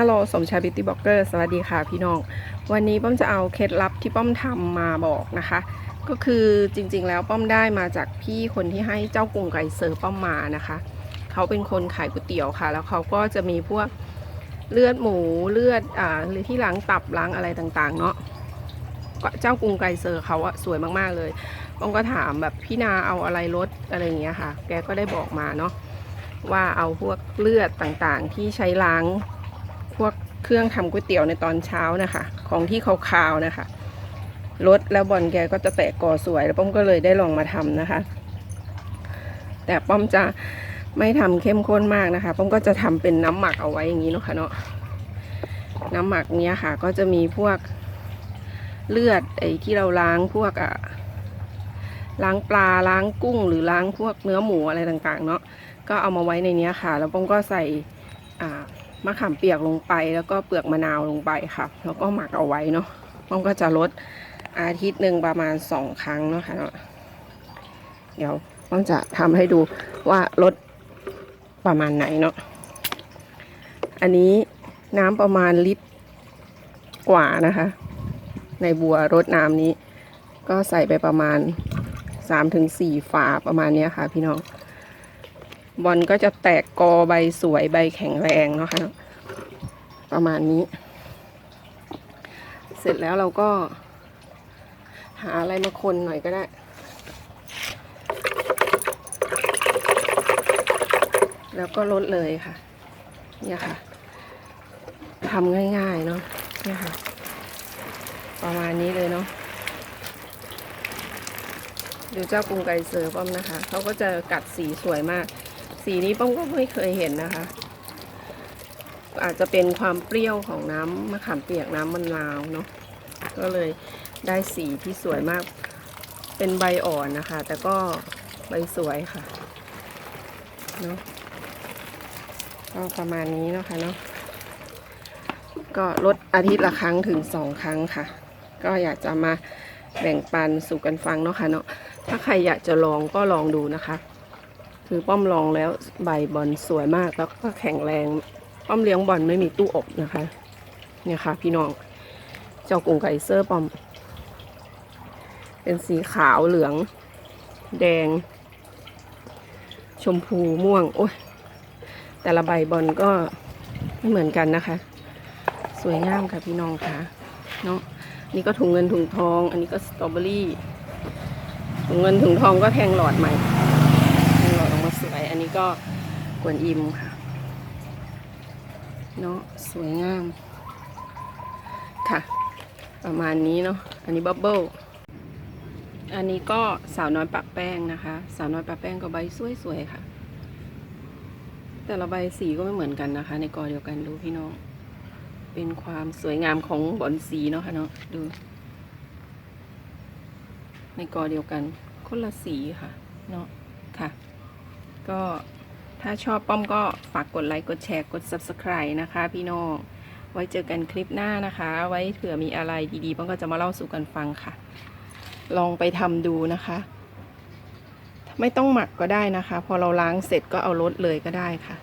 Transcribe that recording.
ฮัลโหลสมชายบิวตี้บล็อกเกอร์สวัสดีค่ะพี่น้อง วันนี้ป้อมจะเอาเคล็ดลับที่ป้อมทำมาบอกนะคะ ก็คือจริงๆแล้วป้อมได้มาจากพี่คนที่ให้เจ้ากรุงไก่เซอร์ป้อมมานะคะ เขาเป็นคนขายก๋วยเตี๋ยวค่ะ แล้วเขาก็จะมีพวกเลือดหมูเลือดอ่าหรือที่ล้างตับล้างอะไรต่างๆ เนาะก็เจ้ากรุงไก่เซอร์เขาอะสวยมากๆเลยป้อมก็ถามแบบพี่นาเอาอะไรลดอะไรอย่างเงี้ยค่ะ แกก็ได้บอกมาเนาะว่าเอาพวกเลือดต่างๆ ที่ใช้ล้าง พวกเครื่องทำก๋วยเตี๋ยวในตอนเช้านะคะ ของที่ขาวๆนะคะลดแล้วบอลแกก็จะแตกกอสวย แล้วป้อมก็เลยได้ลองมาทำนะคะ แต่ป้อมจะไม่ทำเข้มข้นมากนะคะ ป้อมก็จะทำเป็นน้ำหมักเอาไว้อย่างนี้เนาะค่ะเนาะน้ำหมักเนี้ยค่ะ ก็จะมีพวกเลือดไอ้ที่เราล้างพวกอะล้างปลาล้างกุ้ง หรือล้างพวกเนื้อหมูอะไรต่างๆ เนาะก็เอามาไว้ในเนี้ยค่ะ แล้วป้อมก็ใส่อ่า มะขามเปียกลงไป แล้วก็เปลือกมะนาวลงไปค่ะ แล้วก็หมักเอาไว้เนาะป้อก็จะลดอาทิตย์หนึ่งประมาณสองครั้งเนาะคะเนาะเดี๋ยวป้อจะทำให้ดูว่าลดประมาณไหนเนาะ อันนี้น้ำประมาณลิตรกว่านะคะ ในบัวรดน้ำนี้ ก็ใส่ไปประมาณ3-4ฝาประมาณนี้ค่ะพี่น้อง บอลก็จะแตกกอใบสวยใบแข็งแรงเนาะค่ะประมาณนี้ เสร็จแล้วเราก็ หาอะไรมาคนหน่อยก็ได้ แล้วก็ลดเลยค่ะ เนี่ยค่ะทำง่ายๆเนาะเนี่ยค่ะ ประมาณนี้เลยเนาะดูเจ้ากรุงไกรเซอร์ป้อมนะคะ เขาก็จะกัดสีสวยมาก สีนี้ป้อมก็ไม่เคยเห็นนะคะ อาจจะเป็นความเปรี้ยวของน้ำมะขามเปียกน้ำมะนาวเนาะก็เลยได้สีที่สวยมากเป็นใบอ่อนนะคะ แต่ก็ใบสวยค่ะเนาะก็ประมาณนี้เนาะค่ะเนาะก็ลดอาทิตย์ละครั้งถึงสองครั้งค่ะ ก็อยากจะมาแบ่งปันสู่กันฟังเนาะค่ะเนาะถ้าใครอยากจะลองก็ลองดูนะคะ คือป้อมลองแล้วใบบอลสวยมากแล้วก็แข็งแรง ป้อมเลี้ยงบอลไม่มีตู้อบนะคะ เนี่ยค่ะ พี่น้องเจ้ากรุงไก่เซอร์ป้อม เป็นสีขาวเหลือง แดง ชมพูม่วง โอ้ยแต่ละใบบอลก็ไม่เหมือนกันนะคะ สวยงามค่ะพี่น้องค่ะเนาะนี่ก็ถุงเงินถุงทอง อันนี้ก็สตรอเบอรี่ถุงเงินถุงทองก็แทงหลอดใหม่ ก็กวนอิมค่ะ เนาะสวยงามค่ะ ประมาณนี้เนาะอันนี้บับเบิลอันนี้ก็สาวน้อยปะแป้งนะคะ สาวน้อยปะแป้งก็ใบสวยๆค่ะ แต่ละใบสีก็ไม่เหมือนกันนะคะ ในกอเดียวกันดูพี่น้อง เป็นความสวยงามของบอนสีเนาะค่ะเนาะดู ในกอเดียวกันคนละสีค่ะ เนาะค่ะ ก็ถ้าชอบป้อมก็ฝากกดไลค์ กดแชร์ กด subscribe นะคะ พี่น้อง ไว้เจอกันคลิปหน้านะคะ ไว้เผื่อมีอะไรดีๆป้อมก็จะมาเล่าสู่กันฟังค่ะ ลองไปทำดูนะคะ ไม่ต้องหมักก็ได้นะคะ พอเราล้างเสร็จก็เอารดเลยก็ได้ค่ะ